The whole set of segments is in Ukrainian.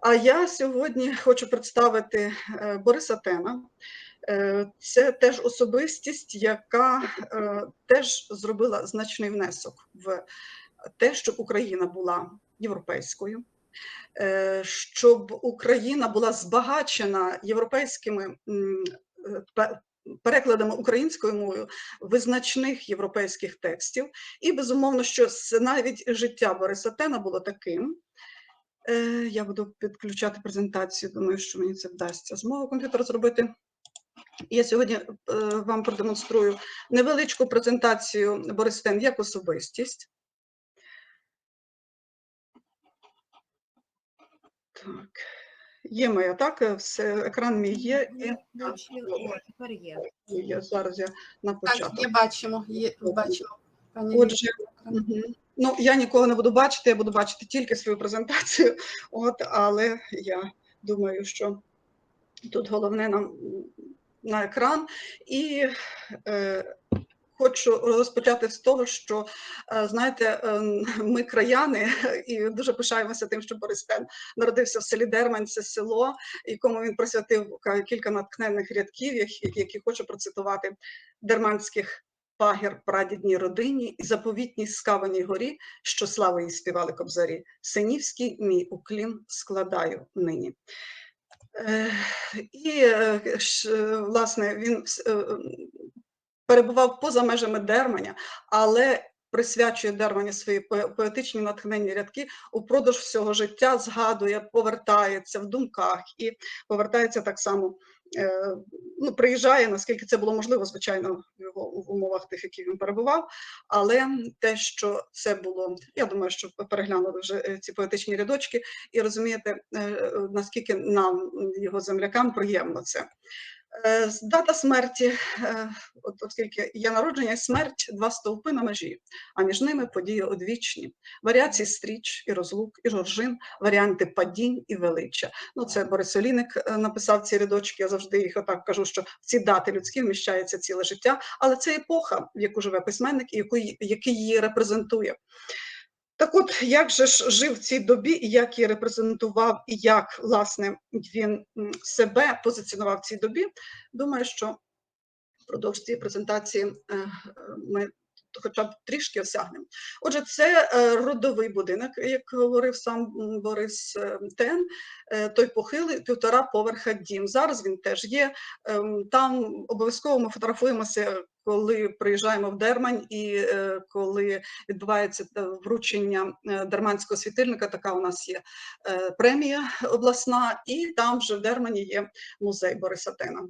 А я сьогодні хочу представити е, Бориса Тена. Е, Це теж особистість, яка е, теж зробила значний внесок в те, щоб Україна була європейською, щоб Україна була збагачена європейськими перекладами українською мовою визначних європейських текстів. І безумовно, що навіть життя Бориса Тена було таким. Е, Я буду підключати презентацію. Думаю, що мені це вдасться з мого комп'ютера зробити. Я сьогодні е, вам продемонструю невеличку презентацію Борис Тен як особистість. Так, є моя, так? Все, екран мій є. І тепер є. я, зараз я на Так, початок. є бачимо, є, бачимо. Пані Отже, мгм. Ну я нікого не буду бачити, я буду бачити тільки свою презентацію. От, але я думаю, що тут головне нам на екран. І е, хочу розпочати з того, що е, знаєте, е, ми краяни і дуже пишаємося тим, що Борис Тен народився в селі Дермань, це село, якому він присвятив кілька натхненних рядків, які, які хочу процитувати дерманських пагір прадідній родині і заповітній скаваній горі, що слави їй співали кобзарі. Синівський мій уклін складаю нині. Е, І е, е, власне він перебував поза межами Дерманя, але присвячує Дермані свої поетичні натхненні рядки упродовж всього життя, згадує, повертається в думках і повертається так само. е, Ну, приїжджає, наскільки це було можливо, звичайно, в його в умовах тих, яких він перебував. Але те, що це було, я думаю, що переглянули вже е, ці поетичні рядочки, і розумієте, е, наскільки нам, його землякам, приємно це. Е, Дата смерті, е, оскільки є народження і смерть, два стовпи на межі, а між ними події одвічні. Варіації стріч і розлук, і жоржин, варіанти падінь і величчя. Ну, це Борис Оліник е, написав ці рядочки, я завжди їх отак кажу, що в ці дати людські вміщається ціле життя, але це епоха, в яку живе письменник і який її репрезентує. Так от, як же ж жив в цій добі, і як її репрезентував, і як, власне, він себе позиціонував в цій добі, думаю, що впродовж цієї презентації е, ми хоча б трішки осягнемо. Отже, це е, родовий будинок, як говорив сам Борис е, Тен, той похилий півтора поверха дім. Зараз він теж є. Ем, Там обов'язково ми фотографуємося, коли приїжджаємо в Дермань і е, коли відбувається е, вручення е, Дерманського світильника. Така у нас є премія обласна, і там вже в Дермані є музей Бориса Тена.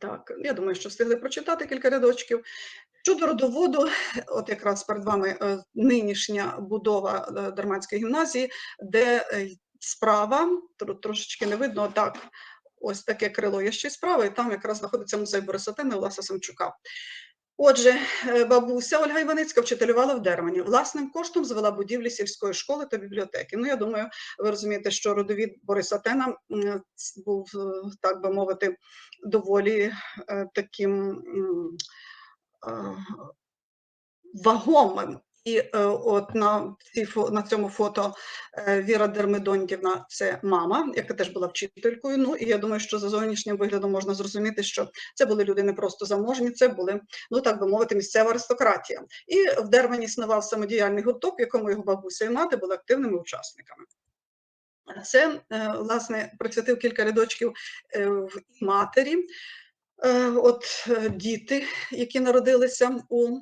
Так, я думаю, що встигли прочитати кілька рядочків. Щодо родоводу, от якраз перед вами нинішня будова Дерманської гімназії, де справа, тро- трошечки не видно, так, ось таке крило є ще й справа, і там якраз знаходиться музей Тена і Самчука. Отже, е, бабуся Ольга Іваницька вчителювала в Дермані. Власним коштом звела будівлі сільської школи та бібліотеки. Ну, я думаю, ви розумієте, що родовід Бориса Тена був, е, так би мовити, доволі е, таким вагомим. І е, от на, цій, на цьому фото е, Віра Дермидонтівна – це мама, яка теж була вчителькою. Ну і я думаю, що за зовнішнім виглядом можна зрозуміти, що це були люди не просто заможні, це були, ну так би мовити, місцева аристократія. І в Дермані існував самодіяльний гурток, в якому його бабуся і мати були активними учасниками. Це, е, власне, присвятив кілька рядочків в матері. От діти, які народилися у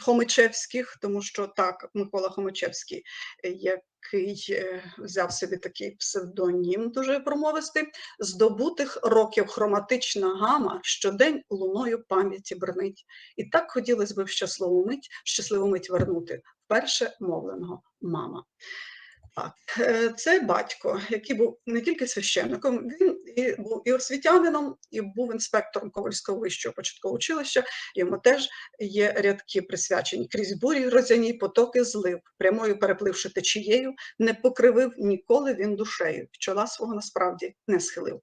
Хомичевських, тому що так, Микола Хомичевський, е, який е, взяв собі такий псевдонім дуже промовистий, здобутих років хроматична гама щодень луною пам'яті брнить. І так хотілося б в щасливу мить, щасливу мить вернути вперше мовленого мама. Е, це батько, який був не тільки священником, він і був і освітянином, і був інспектором Ковальського вищого початкового училища. Йому теж є рядки присвячені крізь бурі грозяні, потоки злив, прямою перепливши течією, не покривив ніколи він душею, чола свого насправді не схилив.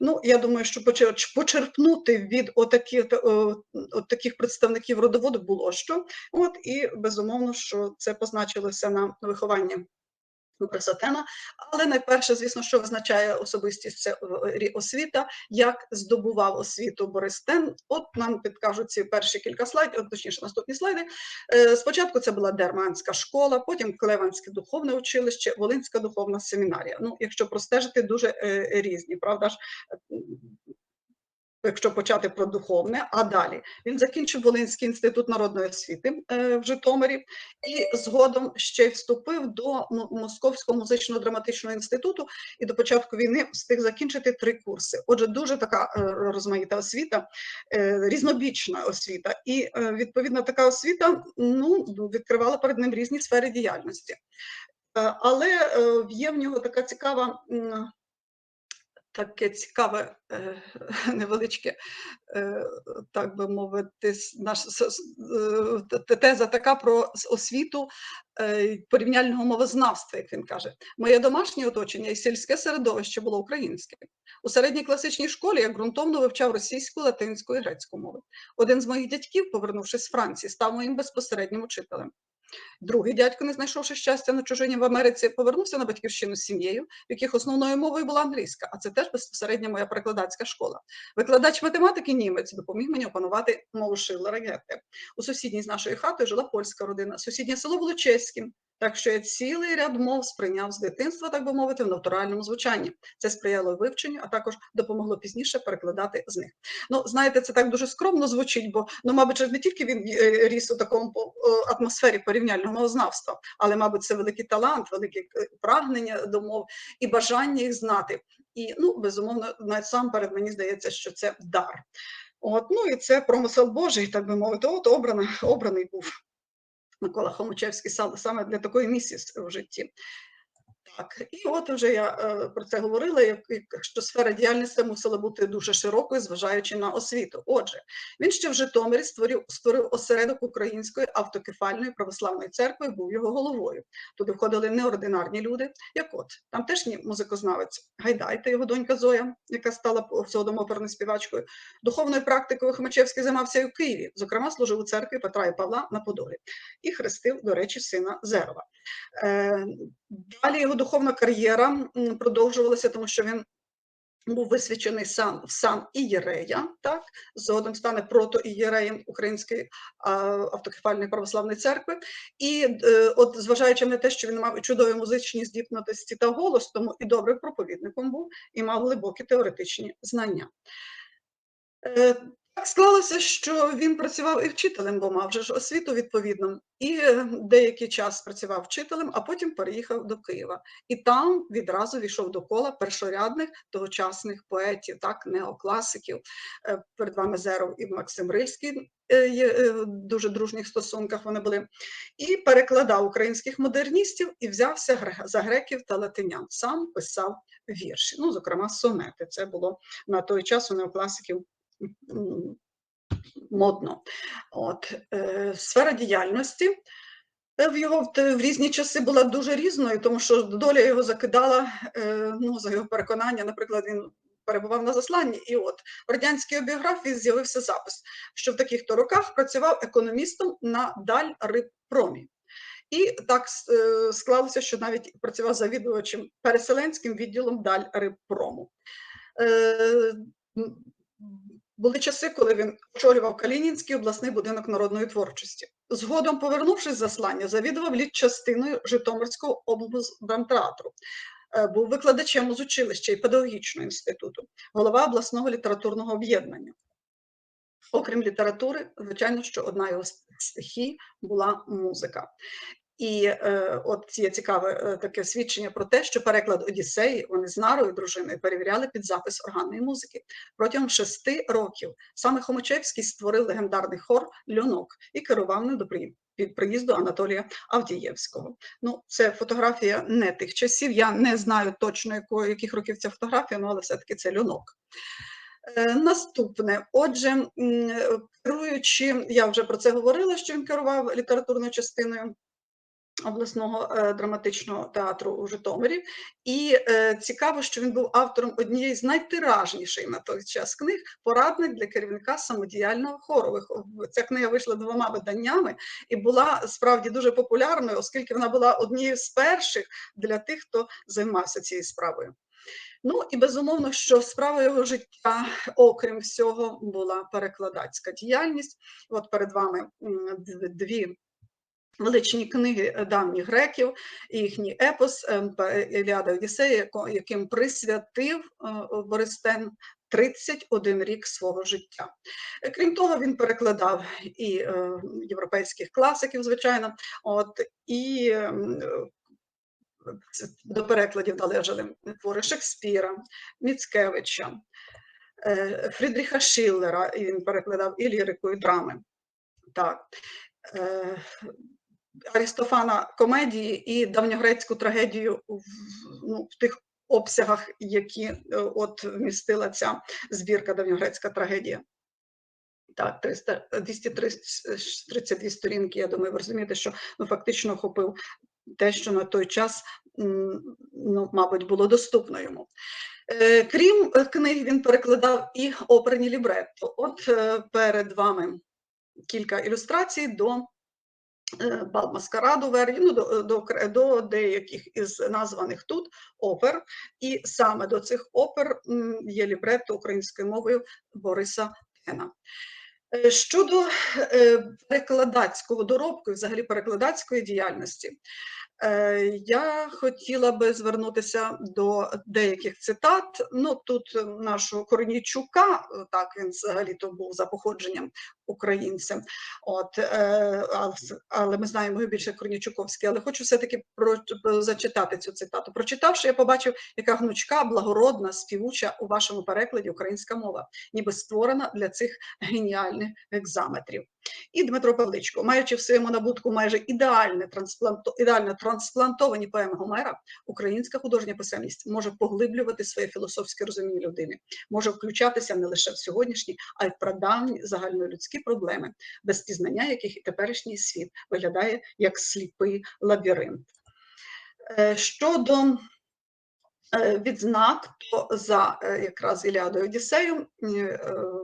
Ну, я думаю, що почер- почерпнути від отакі, о, от таких представників родоводу було що. От і безумовно, що це позначилося на вихованні Бресатена, але найперше, звісно, що визначає особистість це освіта, як здобував освіту Борис Тен. От нам підкажуть ці перші кілька слайдів, точніше, наступні слайди. Е, Спочатку це була Дерманська школа, потім Клеванське духовне училище, Волинська духовна семінарія. Ну, якщо простежити, дуже е, різні, правда ж? Якщо почати про духовне, а далі він закінчив Волинський інститут народної освіти е, в Житомирі і згодом ще вступив до Московського музично-драматичного інституту і до початку війни встиг закінчити три курси. Отже, дуже така е, розмаїта освіта, е, різнобічна освіта, і відповідно така освіта ну відкривала перед ним різні сфери діяльності. Але є в нього така цікава. Таке цікаве е, невеличке, е, так би мовити, с- наш с- с- е, теза така про освіту порівняльного мовознавства, як він каже. Моє домашнє оточення і сільське середовище було українське. У середній класичній школі я ґрунтовно вивчав російську, латинську і грецьку мови. Один з моїх дядьків, повернувшись з Франції, став моїм безпосереднім учителем. Другий дядько, не знайшовши щастя на чужині в Америці, повернувся на батьківщину з сім'єю, в яких основною мовою була англійська, а це теж безпосередньо моя перекладацька школа. Викладач математики німець допоміг мені опанувати мову Шиллера Гетте. У сусідній з нашої хати жила польська родина. Сусіднє село було чеським. Так що я цілий ряд мов сприйняв з дитинства, так би мовити, в натуральному звучанні. Це сприяло вивченню, а також допомогло пізніше перекладати з них. Ну, знаєте, це так дуже скромно звучить, бо ну, мабуть, не тільки він е, ріс у такому атмосфері порівняльного мовознавства, але, мабуть, це великий талант, велике е, прагнення до мов і бажання їх знати. І ну, безумовно, насамперед мені здається, що це дар. От, ну і це промисел Божий, так би мовити. От обрана, обраний був Микола Хомучевський сам- саме для такої місії в житті. Так, і от вже я е, про це говорила, що сфера діяльності мусила бути дуже широкою, зважаючи на освіту. Отже, він ще в Житомирі створив, створив осередок Української автокефальної православної церкви, був його головою. Туди входили неординарні люди, як от там теж музикознавець Гайдай та його донька Зоя, яка стала згодом оперною співачкою. Духовною практикою Хомичевський займався і в Києві. Зокрема, служив у церкві Петра і Павла на Подолі і хрестив, до речі, сина Зерова. Е, Далі його духовна кар'єра продовжувалася, тому що він був висвячений сам в сан Ієрея, так згодом стане протоієреєм Української автокефальної православної церкви. І е, от, зважаючи на те, що він мав чудові музичні здібності та голос, тому і добрим проповідником був, і мав глибокі теоретичні знання. Так склалося, що він працював і вчителем, бо мав же ж освіту відповідно, і е, деякий час працював вчителем, а потім переїхав до Києва. І там відразу війшов до кола першорядних тогочасних поетів, так, неокласиків. Е, Перед вами Зеров і Максим Рильський е, є в дуже дружніх стосунках вони були. І перекладав українських модерністів і взявся за греків та латинян. Сам писав вірші, ну, зокрема, сонети. Це було на той час у неокласиків модно. От, е, сфера діяльності е, в його в, різні часи була дуже різною, тому що доля його закидала, е, ну, за його переконання, наприклад, він перебував на засланні, і от в радянській біографії з'явився запис, що в таких-то роках працював економістом на Дальрибпромі. І так склалося, що навіть працював завідувачем переселенським відділом Дальрибпрому. Були часи, коли він очолював Калінінський обласний будинок народної творчості. Згодом, повернувшись з заслання, завідував літчастиною Житомирського облдрамтеатру. Е, Був викладачем з училища і педагогічного інституту, голова обласного літературного об'єднання. Окрім літератури, звичайно, що одна його стихій була музика. І е, от є цікаве е, таке свідчення про те, що переклад Одіссеї вони з Нарою дружиною перевіряли під запис органної музики. Протягом шести років саме Хомичевський створив легендарний хор Льонок і керував ним до під приїзду Анатолія Авдієвського. Ну, це фотографія не тих часів. Я не знаю точно, якої, яких років ця фотографія, ну, але все-таки це Льонок. Е, Наступне, отже, е, керуючи, я вже про це говорила, що він керував літературною частиною обласного е, драматичного театру у Житомирі. І е, цікаво, що він був автором однієї з найтиражніших на той час книг порадник для керівника самодіяльного хору. Ця книга вийшла двома виданнями і була справді дуже популярною, оскільки вона була однією з перших для тих, хто займався цією справою. Ну і безумовно, що справа його життя, окрім всього, була перекладацька діяльність. От перед вами дві величні книги е, давніх греків, їхній епос е, П- Іліада Одіссея, яким присвятив е, Борис Тен 31 рік свого життя. Е, Крім того, він перекладав і е, європейських класиків, звичайно, от і е, до перекладів належали твори Шекспіра, Міцкевича, е, Фрідріха Шиллера, і він перекладав і лірику, і драми. Так. Арістофана комедії і давньогрецьку трагедію в, ну, в тих обсягах, які е, от вмістила ця збірка давньогрецька трагедія. Так, 300, 232 сторінки, я думаю, ви розумієте, що ну, фактично охопив те, що на той час, ну, мабуть, було доступно йому. Е, Крім е, книг, він перекладав і оперні лібретто. От е, перед вами кілька ілюстрацій до бал маскараду Верді, ну, до, до, до деяких із названих тут опер. І саме до цих опер є лібретто українською мовою Бориса Тена. Е, Щодо е, перекладацького доробку взагалі перекладацької діяльності, е, я хотіла би звернутися до деяких цитат. Ну тут е, нашого Корнійчука, е, так він взагалі то був за походженням українцем. От, е, але ми знаємо його більше Корнійчуковський. Але хочу все-таки про, зачитати цю цитату. Прочитавши, я побачив, яка гнучка, благородна, співуча у вашому перекладі українська мова, ніби створена для цих геніальних екзаметрів. І Дмитро Павличко, маючи в своєму набутку майже ідеальне транспланто, ідеально трансплантовані поеми Гомера, українська художня писемність може поглиблювати своє філософське розуміння людини, може включатися не лише в сьогоднішні, а й в прадавні загальнолюдські проблеми, без пізнання яких і теперішній світ виглядає як сліпий лабіринт. Е, Щодо відзнак, то за е, якраз Іліадою Одіссею е, е,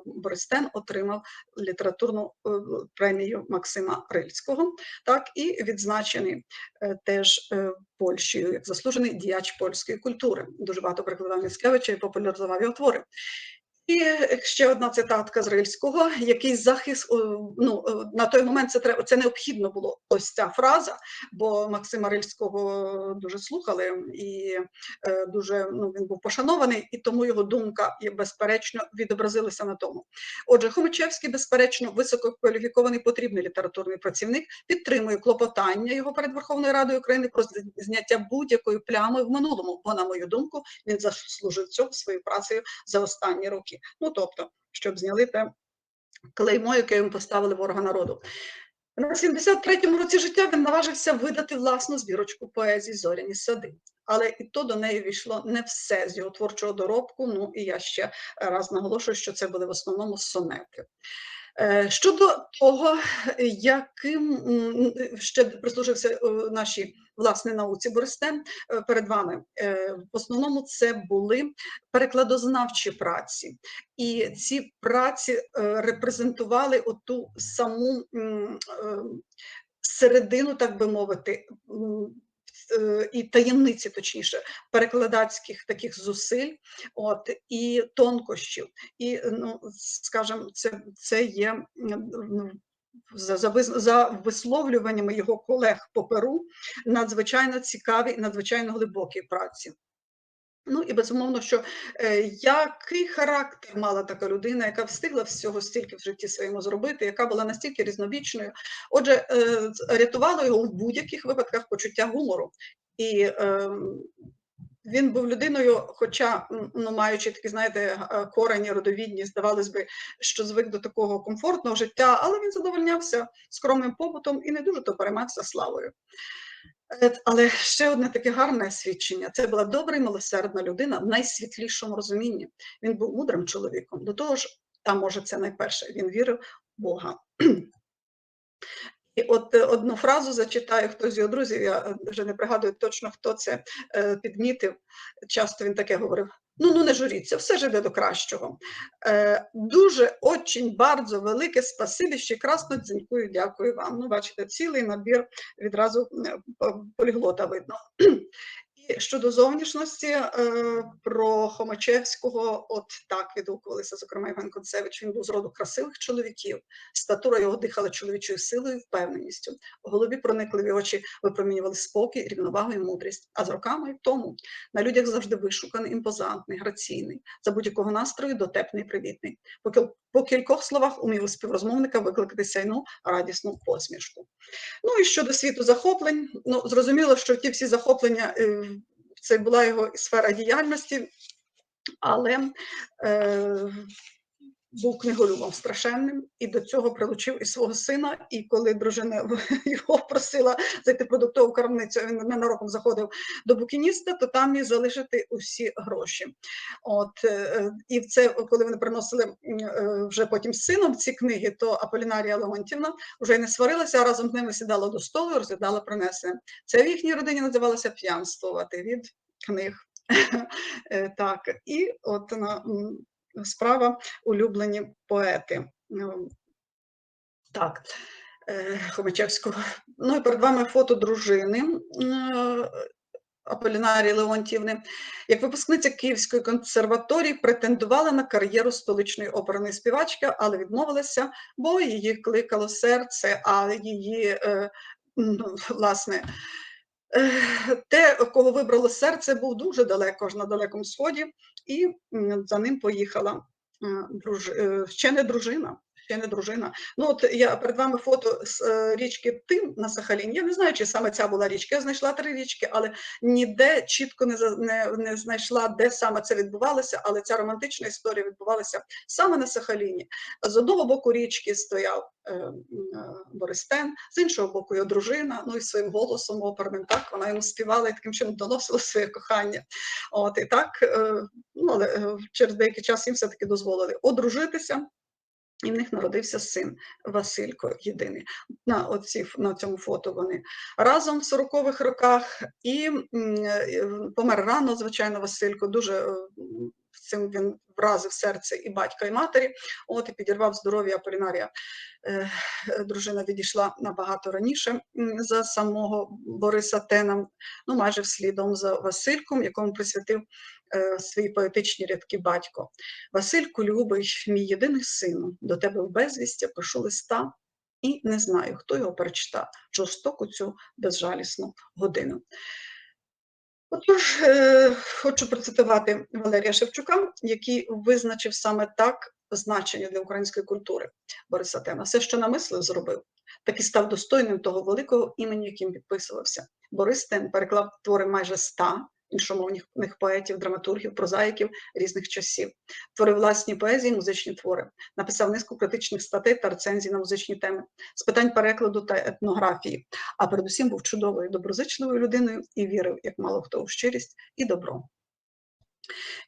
Борис Тен отримав літературну е, премію Максима Рильського, так і відзначений е, теж е, Польщею як заслужений діяч польської культури. Дуже багато перекладав Міцкевича і популяризував його твори. І ще одна цитатка з Рильського, який захист ну на той момент це треба це необхідно було ось ця фраза, бо Максима Рильського дуже слухали і е, дуже ну він був пошанований, і тому його думка безперечно відобразилася на тому. Отже, Хомичевський, безперечно, висококваліфікований потрібний літературний працівник, підтримує клопотання його перед Верховною Радою України про зняття будь-якої плями в минулому. Бо, на мою думку, він заслужив цього своєю працею за останні роки. Ну тобто, щоб зняли те клеймо, яке йому поставили ворога народу. На 73-му році життя він наважився видати власну збірочку поезії Зоряні сади. Але і то до неї війшло не все з його творчого доробку. Ну і я ще раз наголошую, що це були в основному сонети. Е, Щодо того, яким ще прислужився е, нашій власне науці Бористен перед вами, е, в основному це були перекладознавчі праці, і ці праці е, репрезентували оту саму е, середину, так би мовити. Е, І таємниці, точніше, перекладацьких таких зусиль, от і тонкощів, і ну скажімо, це, це є ну, за, за, за висловлюваннями його колег по Перу надзвичайно цікаві надзвичайно глибокі праці. Ну і безумовно, що е, який характер мала така людина, яка встигла всього стільки в житті своєму зробити, яка була настільки різнобічною. Отже, е, рятувало його в будь-яких випадках почуття гумору. І е, він був людиною, хоча, ну, маючи такі, знаєте, е, корені родовідні, здавалось би, що звик до такого комфортного життя, але він задовольнявся скромним побутом і не дуже то переймався славою. Е, Але ще одне таке гарне свідчення: це була добра і милосердна людина в найсвітлішому розумінні. Він був мудрим чоловіком. До того ж, там може, це найперше, він вірив в Бога. І от е, одну фразу зачитаю, хтось з його друзів, я е, вже не пригадую точно, хто це підмітив. Часто він таке говорив: ну ну не журіться, все ж йде до кращого. Е, дуже очень bardzo велике спасибі, ще красно дзінькую, дякую вам. Ну, бачите, цілий набір відразу поліглота видно. Щодо зовнішності, е, про Хомачевського, от так відгукувалися, зокрема Іван Концевич. Він був з роду красивих чоловіків. Статура його дихала чоловічою силою і впевненістю. У голові проникливі очі випромінювали спокій, рівновагу і мудрість. А з роками в тому на людях завжди вишуканий, імпозантний, граційний, за будь-якого настрою дотепний, привітний. По, кіл- по кількох словах умів у співрозмовника викликати сяйну радісну посмішку. Ну і щодо світу захоплень, ну зрозуміло, що ті всі захоплення е, це була його сфера діяльності, але е, був книголюбом страшенним і до цього прилучив і свого сина. І коли дружина його просила зайти продуктову крамницю, він ненароком заходив до букініста, то там міг залишити усі гроші. От е, і це, коли вони приносили е, вже потім з сином ці книги, то Аполінарія Леонтівна вже й не сварилася, а разом з ними сідала до столу розглядала принесене. Це в їхній родині називалося п'янствувати від книг. Е, Так, і от на справа улюблені поети. Ну, Так, е, Хомичевського. Ну і перед вами фото дружини е, Аполінарії Леонтівни. Як випускниця Київської консерваторії претендувала на кар'єру столичної оперної співачки, але відмовилася, бо її кликало серце, а її, е, ну, власне, те, кого вибрало серце, був дуже далеко ж на далекому сході, і за ним поїхала е, друж... е, ще не дружина. Ще не дружина. Ну от я перед вами фото з е, річки Тим на Сахаліні. Я не знаю, чи саме ця була річка. Я знайшла три річки, але ніде чітко не, не, не знайшла, де саме це відбувалося. Але ця романтична історія відбувалася саме на Сахаліні. З одного боку річки стояв е, е, Бористен, з іншого боку його дружина. Ну і своїм голосом оперним так вона йому співала і таким чином доносила своє кохання. От і так, е, ну але е, через деякий час їм все таки дозволили одружитися. І в них народився син Василько єдиний. На, оці, на цьому фото вони разом в 40-х роках. І е, помер рано, звичайно, Василько. Дуже е, цим він вразив серце і батька, і матері. От і підірвав здоров'я Аполінарія. Е, е, Дружина відійшла набагато раніше за самого Бориса Тена, ну майже вслідом за Васильком, якому присвятив е, свої поетичні рядки батько. Васильку, любий, мій єдиний сину, до тебе в безвістя пишу листа і не знаю, хто його перечита жорстоку цю безжалісну годину. Отож, е, хочу процитувати Валерія Шевчука, який визначив саме так значення для української культури Бориса Тена. Все, що намислив, зробив, так і став достойним того великого імені, яким підписувався. Борис Тен переклав твори майже ста іншомовних поетів, драматургів, прозаїків різних часів, творив власні поезії, музичні твори, написав низку критичних статей та рецензій на музичні теми. З питань перекладу та етнографії, а передусім був чудовою, доброзичливою людиною і вірив, як мало хто у щирість і добро.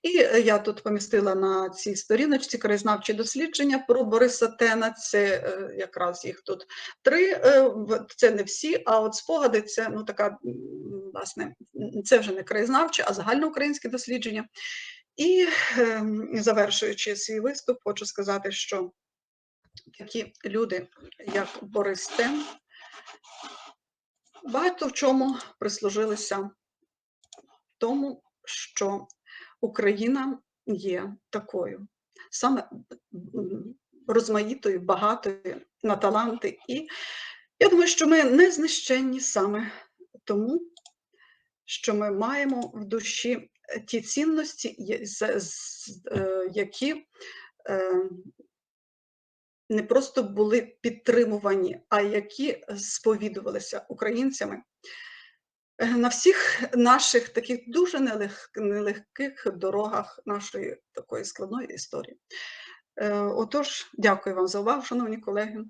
І е, я тут помістила на цій сторіночці краєзнавчі дослідження про Бориса Тена. Це е, якраз їх тут три. е, Це не всі, а от спогади це ну така власне, це вже не краєзнавче, а загальноукраїнське дослідження. І ем, завершуючи свій виступ, хочу сказати, що такі люди, як Борис Тен, багато в чому прислужилися тому, що Україна є такою, саме розмаїтою, багатою на таланти. І я думаю, що ми не знищенні саме тому, що ми маємо в душі ті цінності, е, які е, не просто були підтримувані, а які сповідувалися українцями на всіх наших таких дуже нелег- нелегких дорогах нашої такої складної історії. Е, Отож, дякую вам за увагу, шановні колеги.